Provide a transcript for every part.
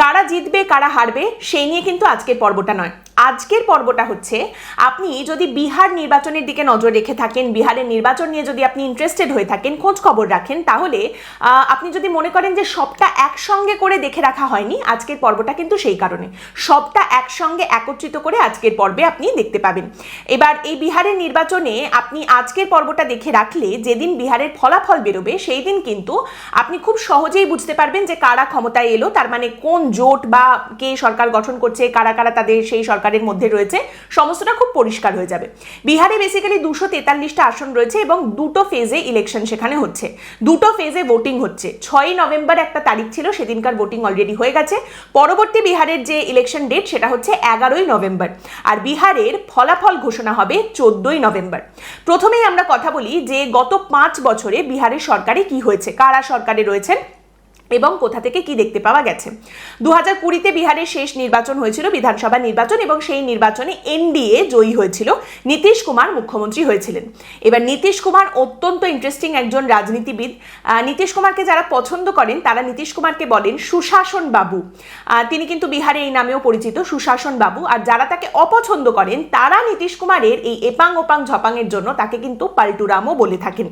কারা জিতবে, কারা হারবে, সেই নিয়ে কিন্তু আজকের পর্বটা নয়। আজকের পর্বটা হচ্ছে, আপনি যদি বিহার নির্বাচনের দিকে নজর রেখে থাকেন, বিহারের নির্বাচন নিয়ে যদি আপনি ইন্টারেস্টেড হয়ে থাকেন, খোঁজ খবর রাখেন, তাহলে আপনি যদি মনে করেন যে সবটা একসঙ্গে করে দেখে রাখা হয়নি, আজকের পর্বটা কিন্তু সেই কারণে। সবটা একসঙ্গে একত্রিত করে আজকের পর্বে আপনি দেখতে পাবেন। এবার এই বিহারের নির্বাচনে আপনি আজকের পর্বটা দেখে রাখলে, যেদিন বিহারের ফলাফল বেরোবে, সেই দিন কিন্তু আপনি খুব সহজেই বুঝতে পারবেন যে কারা ক্ষমতায় এলো, তার মানে কোন জোট বা কে সরকার গঠন করছে, কারা কারা তাদের সেই সরকারের মধ্যে রয়েছে, সমস্তটা খুব পরিষ্কার হয়ে যাবে। বিহারে বেসিক্যালি দুশো তেতাল্লিশটা আসন রয়েছে এবং দুটো ফেজে ইলেকশন সেখানে হচ্ছে। দুটো ফেজে ভোটিং হচ্ছে। ছয়ই নভেম্বর একটা তারিখ ছিল, সেদিনকার ভোটিং অলরেডি হয়ে গেছে। পরবর্তী বিহারের যে ইলেকশন ডেট সেটা হচ্ছে এগারোই নভেম্বর। আর বিহারের ফলাফল ঘোষণা হবে চোদ্দই নভেম্বর। প্রথমেই আমরা কথা বলি যে গত পাঁচ বছরে বিহারের সরকারে কি হয়েছে, কারা সরকারে রয়েছেন এবং কোথা থেকে কি দেখতে পাওয়া গেছে। দু হাজার কুড়িতে বিহারের শেষ নির্বাচন হয়েছিল বিধানসভা নির্বাচন এবং সেই নির্বাচনে এনডিএ জয়ী হয়েছিল। নীতিশ কুমার মুখ্যমন্ত্রী হয়েছিলেন। এবার নীতিশ কুমার অত্যন্ত ইন্টারেস্টিং একজন রাজনীতিবিদ। নীতিশ কুমারকে যারা পছন্দ করেন, তারা নীতিশ কুমারকে বলেন সুশাসন বাবু। তিনি কিন্তু বিহারে এই নামেও পরিচিত, সুশাসন বাবু। আর যারা তাকে অপছন্দ করেন, তারা নীতিশ কুমারের এই এপাং ওপাং ঝপাংয়ের জন্য তাকে কিন্তু পাল্টুরামও বলে থাকেন।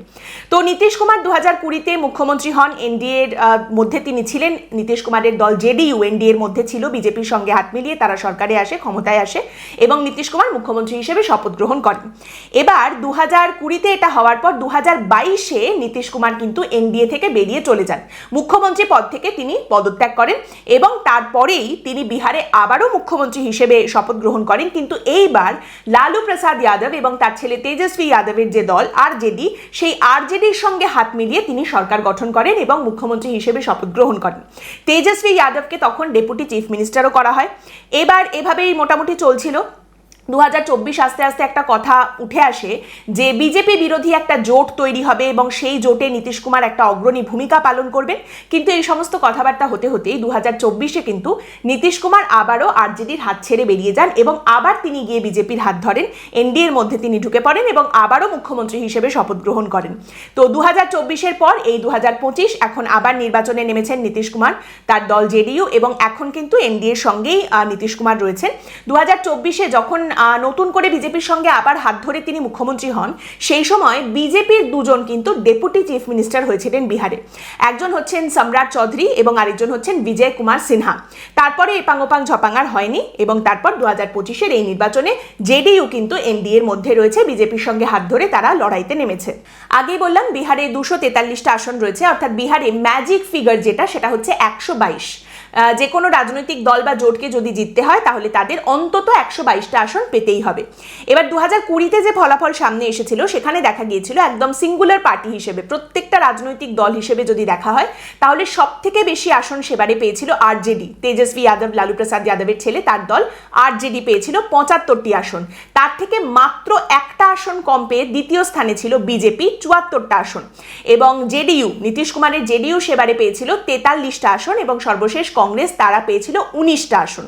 তো নীতিশ কুমার দু হাজার কুড়িতে মুখ্যমন্ত্রী হন, এনডিএর মধ্যে তিনি ছিলেন। নীতিশ কুমারের দল জেডিইউ এনডিএর মধ্যে ছিল। বিজেপির সঙ্গে হাত মিলিয়ে তারা সরকারে আসে, ক্ষমতায় আসে এবং নীতিশ কুমার মুখ্যমন্ত্রী হিসেবে শপথ গ্রহণ করেন। এবার দু হাজার কুড়িতে এটা হওয়ার পর দু হাজার বাইশে নীতিশ কুমার কিন্তু এনডিএ থেকে বেরিয়ে চলে যান। মুখ্যমন্ত্রী পদ থেকে তিনি পদত্যাগ করেন এবং তারপরেই তিনি বিহারে আবারও মুখ্যমন্ত্রী হিসেবে শপথ গ্রহণ করেন। কিন্তু এইবার লালু প্রসাদ যাদব এবং তার ছেলে তেজস্বী যাদবের যে দল আরজেডি সেই আরজেডির সঙ্গে হাত মিলিয়ে তিনি সরকার গঠন করেন এবং মুখ্যমন্ত্রী হিসেবে শপথ গ্রহণ করেন। তেজস্বী যাদবকে তখন ডেপুটি চিফ মিনিস্টারও করা হয়। এবার এভাবেই মোটামুটি চলছিল। দু হাজার চব্বিশ আস্তে আস্তে একটা কথা উঠে আসে যে বিজেপি বিরোধী একটা জোট তৈরি হবে এবং সেই জোটে নীতিশ কুমার একটা অগ্রণী ভূমিকা পালন করবেন। কিন্তু এই সমস্ত কথাবার্তা হতে হতেই দু হাজার চব্বিশে কিন্তু নীতিশ কুমার আবারও আরজেডির হাত ছেড়ে বেরিয়ে যান এবং আবার তিনি গিয়ে বিজেপির হাত ধরেন। এনডিএর মধ্যে তিনি ঢুকে পড়েন এবং আবারও মুখ্যমন্ত্রী হিসেবে শপথ গ্রহণ করেন। তো দু হাজার চব্বিশের পর এই দু হাজার পঁচিশ এখন আবার নির্বাচনে নেমেছেন নীতিশ কুমার, তার দল জেডিইউ এবং এখন কিন্তু এনডিএর সঙ্গেই নীতিশ কুমার রয়েছেন। দু হাজার চব্বিশে যখন নতুন করে বিজেপির সঙ্গে আবার হাত ধরে তিনি মুখ্যমন্ত্রী হন, সেই সময় বিজেপির দুজন কিন্তু ডেপুটি চিফ মিনিস্টার হয়েছিলেন বিহারে। একজন হচ্ছেন সম্রাট চৌধুরী এবং আরেকজন হচ্ছেন বিজয় কুমার সিনহা। তারপরে এপাঙ্গোপাং ঝপাঙ্গার হয়নি এবং তারপর দু হাজার পঁচিশের এই নির্বাচনে জেডিইউ কিন্তু এনডিএর মধ্যে রয়েছে, বিজেপির সঙ্গে হাত ধরে তারা লড়াইতে নেমেছে। আগেই বললাম, বিহারে দুশো তেতাল্লিশটা আসন রয়েছে, অর্থাৎ বিহারে ম্যাজিক ফিগার যেটা, সেটা হচ্ছে একশো বাইশ। যে কোনো রাজনৈতিক দল বা জোটকে যদি জিততে হয়, তাহলে তাদের অন্তত একশো বাইশটা আসন পেতেই হবে। এবার দু হাজার কুড়িতে যে ফলাফল সামনে এসেছিল, সেখানে দেখা গিয়েছিল একদম সিঙ্গুলার পার্টি হিসেবে, প্রত্যেকটা রাজনৈতিক দল হিসেবে যদি দেখা হয়, তাহলে সব থেকে বেশি আসন সেবারে পেয়েছিল আরজেডি তেজস্বী যাদব লালু প্রসাদ যাদবের ছেলে, তার দল আরজেডি পেয়েছিল পঁচাত্তরটি আসন। তার থেকে মাত্র একটা আসন কম পেয়ে দ্বিতীয় স্থানে ছিল বিজেপি চুয়াত্তরটা আসন। এবং জেডিইউ নীতিশ কুমারের জেডিইউ সেবারে পেয়েছিল তেতাল্লিশটা আসন এবং সর্বশেষ কংগ্রেস, তারা পেয়েছিল উনিশটা আসন।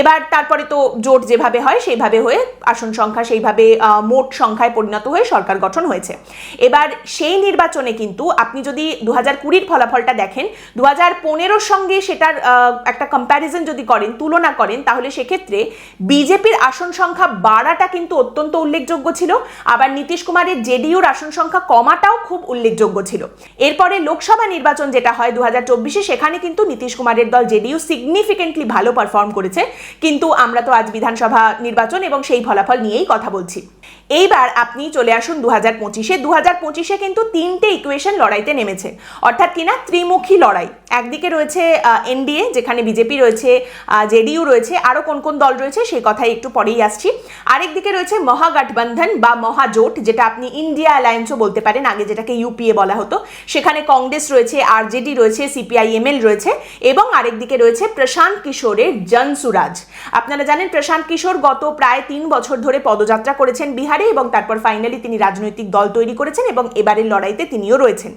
এবার তারপরে তো জোট যেভাবে হয়, সেইভাবে হয়ে আসন সংখ্যা, সেইভাবে মোট সংখ্যায় পরিণত হয়ে সরকার গঠন হয়েছে। এবার সেই নির্বাচনে কিন্তু আপনি যদি দু হাজার কুড়ির ফলাফলটা দেখেন দু হাজার পনেরোর সঙ্গে সেটার একটা কম্প্যারিজন যদি করেন, তুলনা করেন, তাহলে সেক্ষেত্রে বিজেপির আসন সংখ্যা বাড়াটা কিন্তু অত্যন্ত উল্লেখযোগ্য ছিল। আবার নীতিশ কুমারের জেডিইউর আসন সংখ্যা কমাটাও খুব উল্লেখযোগ্য ছিল। এরপরে লোকসভা নির্বাচন যেটা হয় দু হাজার চব্বিশে, সেখানে কিন্তু নীতিশ কুমারের দল জেডিইউ সিগনিফিকেন্টলি ভালো পারফর্ম করেছে। কিন্তু আমরা তো আজ বিধানসভা নির্বাচন এবং সেই ফলাফল নিয়েই কথা বলছি। এইবার আপনি চলে আসুন দু হাজার পঁচিশে। দু হাজার পঁচিশে কিন্তু তিনটে ইকুয়েশন লড়াইতে নেমেছে। অর্থাৎ কিনা? ত্রিমুখী লড়াই। একদিকে রয়েছে এনডিএ যেখানে বিজেপি রয়েছে জেডিইউ রয়েছে আরও কোন কোন দল রয়েছে সেই কথাই একটু পরেই আসছি। আরেকদিকে রয়েছে মহাগঠবন্ধন বা মহাজোট, যেটা আপনি ইন্ডিয়া অ্যালায়েন্সও বলতে পারেন, আগে যেটাকে ইউপিএ বলা হতো। সেখানে কংগ্রেস রয়েছে আরজেডি রয়েছে সিপিআইএমএল রয়েছে এবং আরেকদিকে রয়েছে প্রশান্ত কিশোরের জনসুরাজ। আপনারা জানেন প্রশান্ত কিশোর গত প্রায় তিন বছর ধরে পদযাত্রা করেছেন বিহারে এবং তারপর ফাইনালি তিনি রাজনৈতিক দল তৈরি করেছেন এবং এবারের লড়াইতে তিনিও রয়েছেন।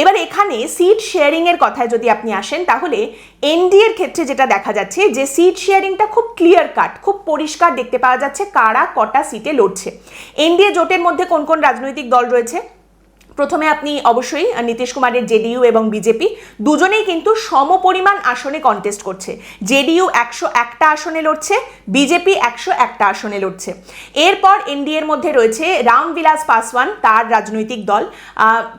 এবার এখানে সিট শেয়ারিং এর কথায় যদি আপনি আসেন, তাহলে এনডিএর ক্ষেত্রে যেটা দেখা যাচ্ছে যে সিট শেয়ারিংটা খুব ক্লিয়ার কাট খুব পরিষ্কার দেখতে পাওয়া যাচ্ছে কারা কটা সিটে লড়ছে। এনডিএ জোটের মধ্যে কোন কোন রাজনৈতিক দল রয়েছে? প্রথমে আপনি অবশ্যই নীতিশ কুমারের জেডিইউ এবং বিজেপি দুজনেই কিন্তু সমপরিমাণ আসনে কন্টেস্ট করছে। জেডিইউ একশো একটা আসনে লড়ছে, বিজেপি একশো একটা আসনে লড়ছে। এরপর এনডিএর মধ্যে রয়েছে রামবিলাস পাসওয়ান, তার রাজনৈতিক দল।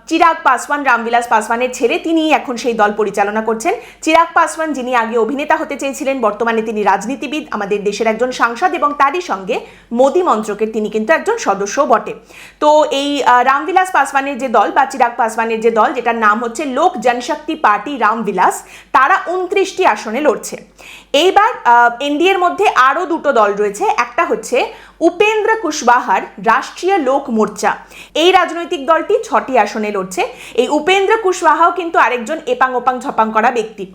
চিরাগ পাসওয়ান রামবিলাস পাসওয়ানের ছেড়ে তিনি এখন সেই দল পরিচালনা করছেন। চিরাগ পাসওয়ান, যিনি আগে অভিনেতা হতে চেয়েছিলেন, বর্তমানে তিনি রাজনীতিবিদ, আমাদের দেশের একজন সাংসদ এবং তারই সঙ্গে মোদী মন্ত্রকের তিনি কিন্তু একজন সদস্য বটে। তো এই রামবিলাস পাসওয়ানের যে দল বা চিরাগ পাসওয়ানের যে দল, যেটার নাম হচ্ছে লোক জনশক্তি পার্টি রামবিলাস তারা উনত্রিশটি আসনে লড়ছে। এইবার এনডিএর মধ্যে আরও দুটো দল রয়েছে। একটা হচ্ছে উপেন্দ্র কুশবাহার রাষ্ট্রীয় লোক মোর্চা। এই রাজনৈতিক দলটি ছটি আসনে লড়ছে। এই উপেন্দ্র কুশওয়াহাও কিন্তু আরেকজন এপাং ওপাং ঝপাং করা ব্যক্তি।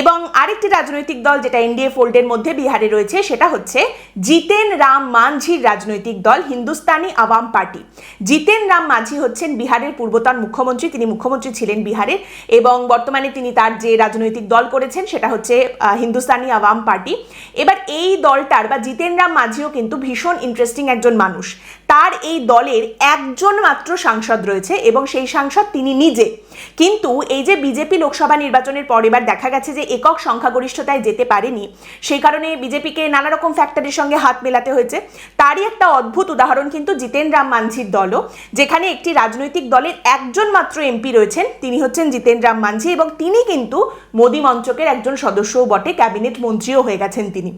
এবং আরেকটি রাজনৈতিক দল যেটা এনডিএ ফোল্ডের মধ্যে বিহারে রয়েছে, সেটা হচ্ছে জিতেন রাম মাঝির রাজনৈতিক দল হিন্দুস্তানি আওয়াম পার্টি। জিতেন রাম মাঝি হচ্ছেন বিহারের পূর্বতন মুখ্যমন্ত্রী। তিনি মুখ্যমন্ত্রী ছিলেন বিহারের এবং বর্তমানে তিনি তার যে রাজনৈতিক দল করেছেন, সেটা হচ্ছে হিন্দুস্তানি আওয়াম পার্টি। এবার এই দলটার বা জিতেন রাম মাঝিও কিন্তু ভীষণ ইন্টারেস্টিং একজন মানুষ। তার এই দলের একজন মাত্র সাংসদ রয়েছে এবং সেই সাংসদ তিনি নিজে। কিন্তু এই যে বিজেপি লোকসভা নির্বাচনের পর এবার দেখা গেছে যে একক সংখ্যাগরিষ্ঠতায় যেতে পারেনি, সেই কারণে বিজেপিকে নানা রকম ফ্যাক্টরির সঙ্গে হাত মেলাতে হয়েছে। তারই একটা অদ্ভুত উদাহরণ কিন্তু জিতেন রাম মাঝির দলও, যেখানে একটি রাজনৈতিক দলের একজন মাত্র এমপি রয়েছেন, তিনি হচ্ছেন জিতেন রাম মাঝি এবং তিনি কিন্তু মোদী মঞ্চকের একজন সদস্যও বটে, ক্যাবিনেট মন্ত্রীও হয়ে গেছেন তিনি।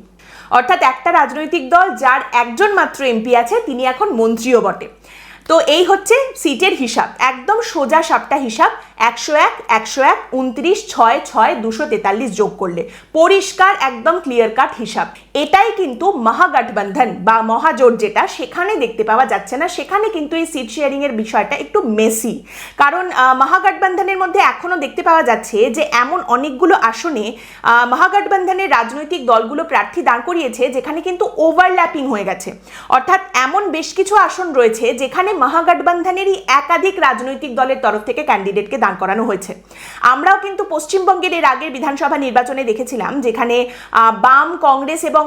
অর্থাৎ একটা রাজনৈতিক দল যার একজন মাত্র এমপি আছে তিনি এখন মন্ত্রীও বটে। তো এই হচ্ছে সিটের হিসাব, একদম সোজা সাপটা হিসাব, একশো এক একশো এক, উনত্রিশ, ছয় ছয়, দুশো তেতাল্লিশ যোগ করলে। পরিষ্কার, একদম ক্লিয়ার কাট হিসাব। এটাই কিন্তু মহাগঠবন্ধন বা মহাজোট যেটা, সেখানে দেখতে পাওয়া যাচ্ছে না। সেখানে কিন্তু এই সিট শেয়ারিং এর বিষয়টা একটু মেসি কারণ মহাগঠবন্ধনের মধ্যে এখনও দেখতে পাওয়া যাচ্ছে যে, এমন অনেকগুলো আসনে মহাগঠবন্ধনের রাজনৈতিক দলগুলো প্রার্থী দাঁড় করিয়েছে, যেখানে কিন্তু ওভারল্যাপিং হয়ে গেছে। অর্থাৎ এমন বেশ কিছু আসন রয়েছে, যেখানে মহাগঠবন্ধনেরই একাধিক রাজনৈতিক দলের তরফ থেকে ক্যান্ডিডেটকে দাঁড় করানো হয়েছে। আমরাও কিন্তু পশ্চিমবঙ্গের এর আগের বিধানসভা নির্বাচনে দেখেছিলাম, যেখানে বাম, কংগ্রেস এবং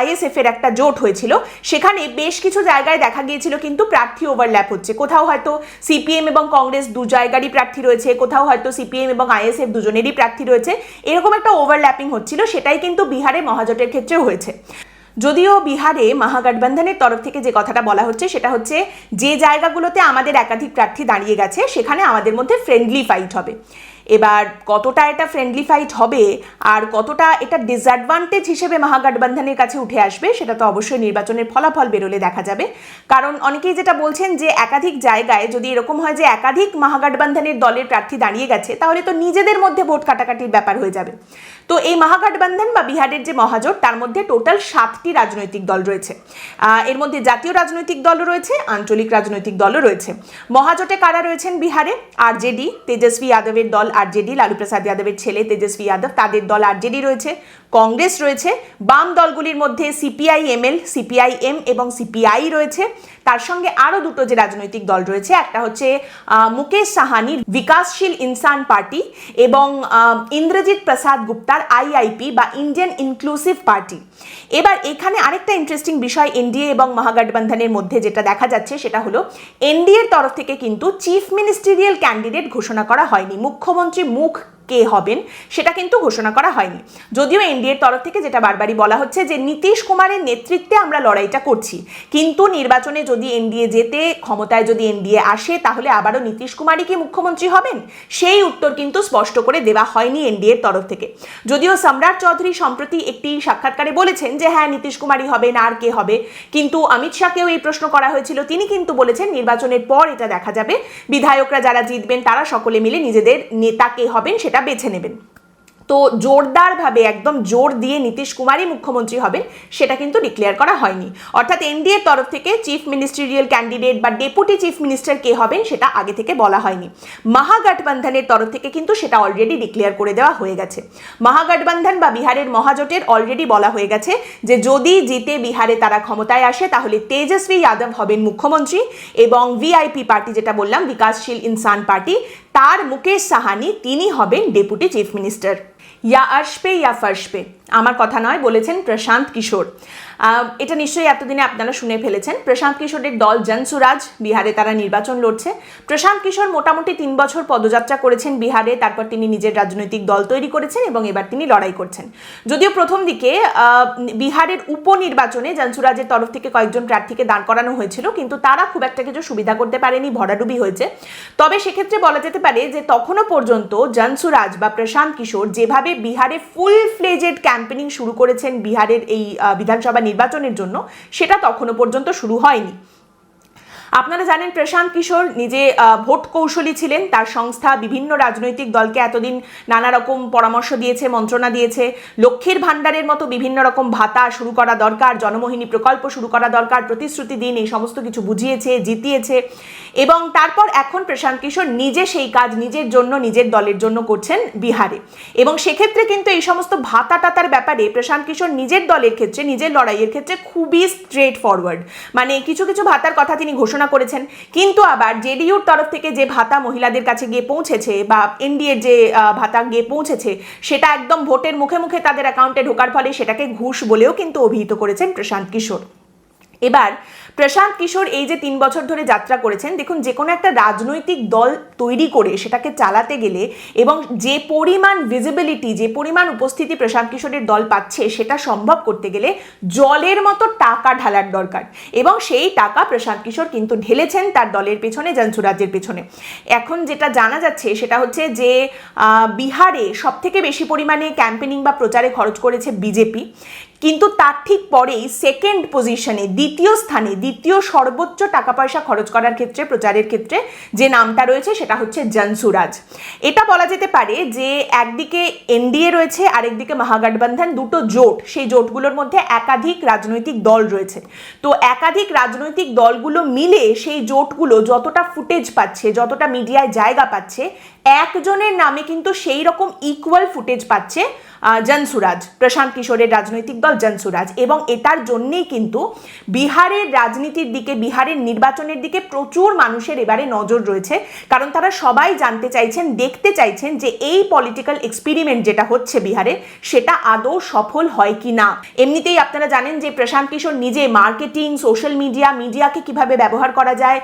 আইএসএফ এর একটা জোট হয়েছিল। সেখানে বেশ কিছু জায়গায় দেখা গিয়েছিল কিন্তু প্রার্থী ওভারল্যাপ হচ্ছে। কোথাও হয়তো সিপিএম এবং কংগ্রেস দু জায়গারই প্রার্থী রয়েছে, কোথাও হয়তো সিপিএম এবং আইএসএফ দুজনেরই প্রার্থী রয়েছে। এরকম একটা ওভারল্যাপিং হচ্ছিল, সেটাই কিন্তু বিহারে মহাজোটের ক্ষেত্রেও হয়েছে। যদিও বিহারে মহাগঠবন্ধনের তরফ থেকে যে কথাটা বলা হচ্ছে, সেটা হচ্ছে যে জায়গাগুলোতে আমাদের একাধিক প্রার্থী দাঁড়িয়ে গেছে, সেখানে আমাদের মধ্যে ফ্রেন্ডলি ফাইট হবে। এবার কতটা এটা ফ্রেন্ডলি ফাইট হবে আর কতটা এটা ডিসঅ্যাডভান্টেজ হিসেবে মহাগঠবন্ধনের কাছে উঠে আসবে, সেটা তো অবশ্যই নির্বাচনের ফলাফল বেরোলে দেখা যাবে। কারণ অনেকেই যেটা বলছেন যে একাধিক জায়গায় যদি এরকম হয় যে একাধিক মহাগঠবন্ধনের দলের প্রার্থী দাঁড়িয়ে গেছে, তাহলে তো নিজেদের মধ্যে ভোট কাটাকাটির ব্যাপার হয়ে যাবে। তো এই মহাগঠবন্ধন বা বিহারের যে মহাজোট, তার মধ্যে টোটাল সাতটি রাজনৈতিক দল রয়েছে। এর মধ্যে জাতীয় রাজনৈতিক দলও রয়েছে, আঞ্চলিক রাজনৈতিক দলও রয়েছে। মহাজোটে কারা রয়েছেন বিহারে? আরজেডি তেজস্বী যাদবের দল আরজেডি লালু প্রসাদ যাদবের ছেলে তেজস্বী যাদব তাদের দল আরজেডি রয়েছে। কংগ্রেস রয়েছে, বাম দলগুলির মধ্যে সিপিআই, এমএল, সিপিআই, এম এবং সিপিআই রয়েছে। তার সঙ্গে আরও দুটো যে রাজনৈতিক দল রয়েছে, একটা হচ্ছে মুকেশ সাহানির বিকাশশীল ইনসান পার্টি এবং ইন্দ্রজিৎ প্রসাদ গুপ্তার আইআইপি বা ইন্ডিয়ান ইনক্লুসিভ পার্টি। এবার এখানে আরেকটা ইন্টারেস্টিং বিষয় এনডিএ এবং মহাগঠবন্ধনের মধ্যে যেটা দেখা যাচ্ছে, সেটা হলো, এনডিএর তরফ থেকে কিন্তু চিফ মিনিস্টেরিয়াল ক্যান্ডিডেট ঘোষণা করা হয়নি। মুখ্যমন্ত্রী মুখ কে হবেন সেটা কিন্তু ঘোষণা করা হয়নি। যদিও এনডিএর তরফ থেকে যেটা বারবারই বলা হচ্ছে যে নীতিশ কুমারের নেতৃত্বে আমরা লড়াইটা করছি। কিন্তু নির্বাচনে যদি এনডিএ যেতে ক্ষমতায় যদি এনডিএ আসে, তাহলে আবারও নীতিশ কুমারই কি মুখ্যমন্ত্রী হবেন? সেই উত্তর কিন্তু স্পষ্ট করে দেওয়া হয়নি এনডিএর তরফ থেকে। যদিও সম্রাট চৌধুরী সম্প্রতি একটি সাক্ষাৎকারে বলেছেন যে হ্যাঁ নীতিশ কুমারই হবেন, আর কে হবে? কিন্তু অমিত শাহকেও এই প্রশ্ন করা হয়েছিল। তিনি কিন্তু বলেছেন, নির্বাচনের পর এটা দেখা যাবে। বিধায়করা যারা জিতবেন, তারা সকলে মিলে নিজেদের নেতা কে হবেন সেটা বেছে নেবেন। তো জোরদারভাবে, একদম জোর দিয়ে নীতিশ কুমারই মুখ্যমন্ত্রী হবেন, সেটা কিন্তু ডিক্লেয়ার করা হয়নি। অর্থাৎ এনডিএর তরফ থেকে চিফ মিনিস্ট্রিয়াল ক্যান্ডিডেট বা ডেপুটি চিফ মিনিস্টার কে হবেন, সেটা আগে থেকে বলা হয়নি। মহাগঠবন্ধনের তরফ থেকে কিন্তু সেটা অলরেডি ডিক্লেয়ার করে দেওয়া হয়ে গেছে। মহাগঠবন্ধন বা বিহারের মহাজোটের অলরেডি বলা হয়ে গেছে যে, যদি জিতে বিহারে তারা ক্ষমতায় আসে, তাহলে তেজস্বী যাদব হবেন মুখ্যমন্ত্রী এবং ভিআইপি পার্টি, যেটা বললাম, বিকাশশীল ইনসান পার্টি তার মুকেশ সাহানি, তিনি হবেন ডেপুটি চিফ মিনিস্টার। ইয়া আসবে ইয়া ফার্সবে আমার কথা নয়, বলেছেন প্রশান্ত কিশোর। এটা নিশ্চয়ই এতদিনে আপনারা শুনে ফেলেছেন। প্রশান্ত কিশোরের দল জনসুরাজ, বিহারে তারা নির্বাচন লড়ছে। প্রশান্ত কিশোর মোটামুটি তিন বছর পদযাত্রা করেছেন বিহারে, তারপর তিনি নিজের রাজনৈতিক দল তৈরি করেছেন এবং এবার তিনি লড়াই করছেন। যদিও প্রথম দিকে বিহারের উপনির্বাচনে জনসুরাজের তরফ থেকে কয়েকজন প্রার্থীকে দাঁড় করানো হয়েছিল, কিন্তু তারা খুব একটা কিছু সুবিধা করতে পারেনি, ভরাডুবি হয়েছে। তবে সেক্ষেত্রে বলা যেতে পারে যে তখনও পর্যন্ত জনসুরাজ বা প্রশান্ত কিশোর যেভাবে বিহারে ফুল ফ্লেজেড ক্যাম্পেনিং শুরু করেছেন, বিহারের এই বিধানসভা নির্বাচনের জন্য সেটা তখনও পর্যন্ত শুরু হয়নি। আপনারা জানেন প্রশান্ত কিশোর নিজে ভোট কৌশলী ছিলেন। তার সংস্থা বিভিন্ন রাজনৈতিক দলকে এতদিন নানা রকম পরামর্শ দিয়েছে, মন্ত্রণা দিয়েছে। লক্ষ্মীর ভাণ্ডারের মতো বিভিন্ন রকম ভাতা শুরু করা দরকার, জনমোহিনী প্রকল্প শুরু করা দরকার, প্রতিশ্রুতি দিন, এই সমস্ত কিছু বুঝিয়েছে, জিতিয়েছে। এবং তারপর এখন প্রশান্ত কিশোর নিজে সেই কাজ নিজের জন্য, নিজের দলের জন্য করছেন বিহারে। এবং সেক্ষেত্রে কিন্তু এই সমস্ত ভাতা টাতার ব্যাপারে প্রশান্ত কিশোর নিজের দলের ক্ষেত্রে, নিজের লড়াইয়ের ক্ষেত্রে খুবই স্ট্রেট ফরওয়ার্ড মানে কিছু কিছু ভাতার কথা তিনি ঘোষণা করেছেন। কিন্তু আবার জেডিইউর তরফ থেকে যে ভাতা মহিলাদের কাছে গিয়ে পৌঁছেছে বা এনডিএর যে ভাতা গিয়ে পৌঁছেছে, সেটা একদম ভোটের মুখে মুখে তাদের অ্যাকাউন্টে ঢোকার ফলে সেটাকে ঘুষ বলেও কিন্তু অভিহিত করেছেন প্রশান্ত কিশোর। এবার, প্রশান্ত কিশোর এই যে তিন বছর ধরে যাত্রা করেছেন, দেখুন যে কোনো একটা রাজনৈতিক দল তৈরি করে সেটাকে চালাতে গেলে এবং যে পরিমাণ ভিজিবিলিটি যে পরিমাণ উপস্থিতি প্রশান্ত কিশোরের দল পাচ্ছে সেটা সম্ভব করতে গেলে জলের মতো টাকা ঢালার দরকার। এবং সেই টাকা প্রশান্ত কিশোর কিন্তু ঢেলেছেন তার দলের পেছনে জনসুরাজ্যের পেছনে। এখন যেটা জানা যাচ্ছে সেটা হচ্ছে যে বিহারে সব থেকে বেশি পরিমাণে ক্যাম্পেনিং বা প্রচারে খরচ করেছে বিজেপি। কিন্তু তার ঠিক পরেই সেকেন্ড পজিশনে দ্বিতীয় স্থানে, দ্বিতীয় সর্বোচ্চ টাকা পয়সা খরচ করার ক্ষেত্রে, প্রচারের ক্ষেত্রে যে নামটা রয়েছে সেটা হচ্ছে জনসুরাজ। এটা বলা যেতে পারে যে একদিকে এনডিএ রয়েছে, আরেকদিকে মহাগঠবন্ধন, দুটো জোট। সেই জোটগুলোর মধ্যে একাধিক রাজনৈতিক দল রয়েছে। তো একাধিক রাজনৈতিক দলগুলো মিলে সেই জোটগুলো যতটা ফুটেজ পাচ্ছে, যতটা মিডিয়ায় জায়গা পাচ্ছে, একজনের নামে কিন্তু সেই রকম ইকুয়াল ফুটেজ পাচ্ছে জনসুরাজ প্রশান্ত কিশোরের রাজনৈতিক দল জনসুরাজ এবং এটার জন্যেই কিন্তু বিহারের রাজনীতির দিকে, বিহারের নির্বাচনের দিকে প্রচুর মানুষের এবারে নজর রয়েছে। কারণ তারা সবাই জানতে চাইছেন, দেখতে চাইছেন যে এই পলিটিক্যাল এক্সপেরিমেন্ট যেটা হচ্ছে বিহারে, সেটা আদৌ সফল হয় কি না। এমনিতেই আপনারা জানেন যে প্রশান্ত কিশোর নিজে মার্কেটিং সোশ্যাল মিডিয়া মিডিয়াকে কীভাবে ব্যবহার করা যায়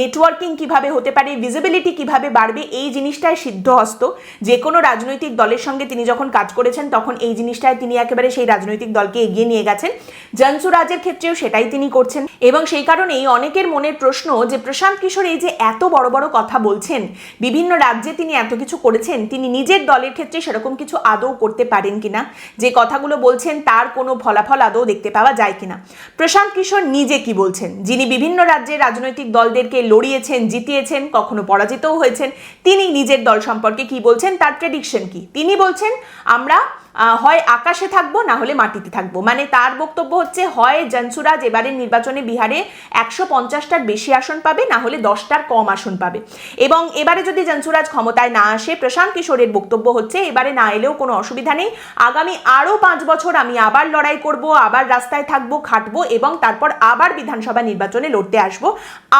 নেটওয়ার্কিং কীভাবে হতে পারে ভিজিবিলিটি কীভাবে বাড়বে, এই জিনিসটায় সিদ্ধহস্ত। যে কোনো রাজনৈতিক দলের সঙ্গে তিনি যখন কাজ করেছেন, তখন এই জিনিসটায় তিনি একেবারে সেই রাজনৈতিক দলকে এগিয়ে নিয়ে গেছেন। জনসুরাজের ক্ষেত্রেও সেটাই তিনি করছেন। এবং সেই কারণেই অনেকের মনের প্রশ্ন যে, প্রশান্ত কিশোর এই যে এত বড় বড় কথা বলছেন, বিভিন্ন রাজ্যে তিনি এত কিছু করেছেন, তিনি নিজের দলের ক্ষেত্রে সেরকম কিছু আদৌ করতে পারেন কিনা? যে কথাগুলো বলছেন, তার কোনো ফলাফল আদৌ দেখতে পাওয়া যায় কিনা? প্রশান্ত কিশোর নিজে কি বলছেন? যিনি বিভিন্ন রাজ্যের রাজনৈতিক দলদেরকে লড়িয়েছেন, জিতিয়েছেন, কখনো পরাজিতও হয়েছেন, তিনি নিজের দল সম্পর্কে কি বলছেন, তার প্রেডিকশন কি? তিনি বলছেন আমরা হয় আকাশে থাকব, না হলে মাটিতে থাকব। মানে তার বক্তব্য হচ্ছে, হয় জনসুরাজ এবারের নির্বাচনে বিহারে একশো পঞ্চাশটার বেশি আসন পাবে, না হলে দশটার কম আসন পাবে। এবং এবারে যদি জনসুরাজ ক্ষমতায় না আসে, প্রশান্ত কিশোরের বক্তব্য হচ্ছে, এবারে না এলেও কোনো অসুবিধা নেই। আগামী আরও পাঁচ বছর আমি আবার লড়াই করব, আবার রাস্তায় থাকব, খাটবো এবং তারপর আবার বিধানসভা নির্বাচনে লড়তে আসব।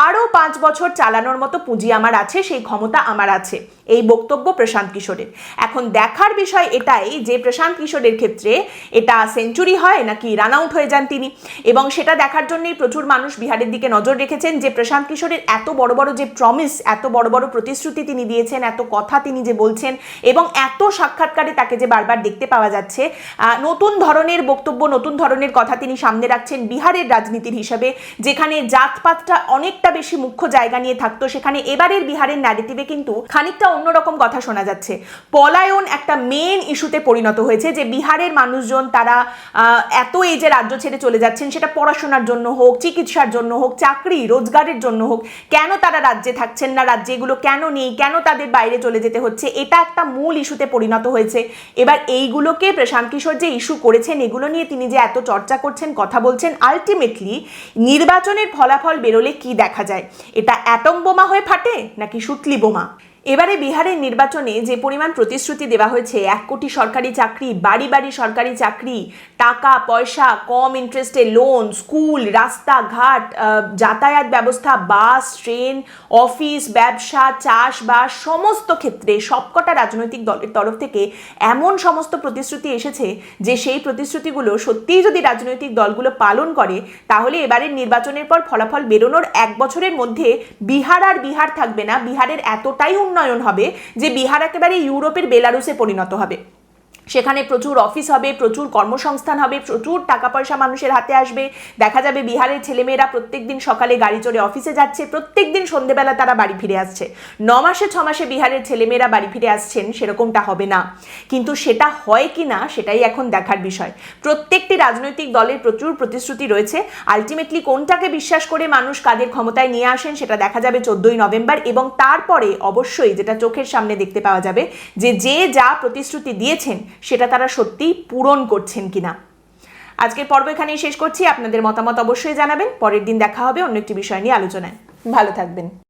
আরও পাঁচ বছর চালানোর মতো পুঁজি আমার আছে, সেই ক্ষমতা আমার আছে, এই বক্তব্য প্রশান্ত কিশোরের। এখন দেখার বিষয় এটাই যে, প্রশান্ত কিশোরের ক্ষেত্রে এটা সেঞ্চুরি হয় নাকি রান আউট হয়ে যান তিনি? এবং সেটা দেখার জন্যই প্রচুর মানুষ বিহারের দিকে নজর রেখেছেন যে প্রশান্ত কিশোরের এত বড় বড় যে প্রমিস এত বড় বড় প্রতিশ্রুতি তিনি দিয়েছেন, এত কথা তিনি যে বলছেন এবং এত সাক্ষাৎকারে তাকে যে বারবার দেখতে পাওয়া যাচ্ছে নতুন ধরনের বক্তব্য, নতুন ধরনের কথা তিনি সামনে রাখছেন বিহারের রাজনীতির হিসাবে, যেখানে জাতপাতটা অনেকটা বেশি মুখ্য জায়গা নিয়ে থাকতো, সেখানে এবারের বিহারের ন্যারেটিভে কিন্তু খানিকটা অন্যরকম কথা শোনা যাচ্ছে। পলায়ন একটা মেন ইস্যুতে পরিণত হয়েছে যে বিহারের মানুষজন তারা এত এই যে রাজ্য ছেড়ে চলে যাচ্ছেন, সেটা পড়াশোনার জন্য হোক, চিকিৎসার জন্য হোক, চাকরি, রোজগারের জন্য হোক, কেন তারা রাজ্যে থাকছেন না? রাজ্যে এগুলো কেন নেই? কেন তাদের বাইরে চলে যেতে হচ্ছে? এটা একটা মূল ইস্যুতে পরিণত হয়েছে। এবার এইগুলোকে প্রশান্ত কিশোর যে ইস্যু করেছেন, এগুলো নিয়ে তিনি যে এত চর্চা করছেন, কথা বলছেন আলটিমেটলি নির্বাচনের ফলাফল বেরোলে কি দেখা যায়? এটা অ্যাটম বোমা হয়ে ফাটে নাকি সুতলি বোমা? এবারে বিহারের নির্বাচনে যে পরিমাণ প্রতিশ্রুতি দেওয়া হয়েছে, এক কোটি সরকারি চাকরি, বাড়ি বাড়ি সরকারি চাকরি, টাকা, পয়সা, কম ইন্টারেস্টে লোন, স্কুল, রাস্তাঘাট যাতায়াত ব্যবস্থা, বাস, ট্রেন, অফিস, ব্যবসা, চাষবাস, সমস্ত ক্ষেত্রে সবকটা রাজনৈতিক দলের তরফ থেকে এমন সমস্ত প্রতিশ্রুতি এসেছে যে সেই প্রতিশ্রুতিগুলো সত্যিই যদি রাজনৈতিক দলগুলো পালন করে, তাহলে এবারের নির্বাচনের পর ফলাফল বেরোনোর এক বছরের মধ্যে বিহার আর বিহার থাকবে না। বিহারের এতটাই উন্নয়ন হবে যে বিহার একেবারে ইউরোপের বেলারুসে পরিণত হবে। সেখানে প্রচুর অফিস হবে, প্রচুর কর্মসংস্থান হবে, প্রচুর টাকা পয়সা মানুষের হাতে আসবে। দেখা যাবে বিহারের ছেলেমেয়েরা প্রত্যেক দিন সকালে গাড়ি চড়ে অফিসে যাচ্ছে প্রত্যেক দিন সন্ধেবেলা তারা বাড়ি ফিরে আসছে। ন মাসে, ছ মাসে বিহারের ছেলেমেয়েরা বাড়ি ফিরে আসছেন সেরকমটা হবে না। কিন্তু সেটা হয় কি না, সেটাই এখন দেখার বিষয়। প্রত্যেকটি রাজনৈতিক দলের প্রচুর প্রতিশ্রুতি রয়েছে। আলটিমেটলি কোনটাকে বিশ্বাস করে মানুষ কাদের ক্ষমতায় নিয়ে আসেন সেটা দেখা যাবে চোদ্দই নভেম্বর এবং তারপরে অবশ্যই যেটা চোখের সামনে দেখতে পাওয়া যাবে যে যে যা প্রতিশ্রুতি দিয়েছেন সেটা তারা সত্যিই পূরণ করছেন কিনা। আজকের পর্ব এখানেই শেষ করছি। আপনাদের মতামত অবশ্যই জানাবেন। পরের দিন দেখা হবে অন্য একটি বিষয় নিয়ে আলোচনায়। ভালো থাকবেন।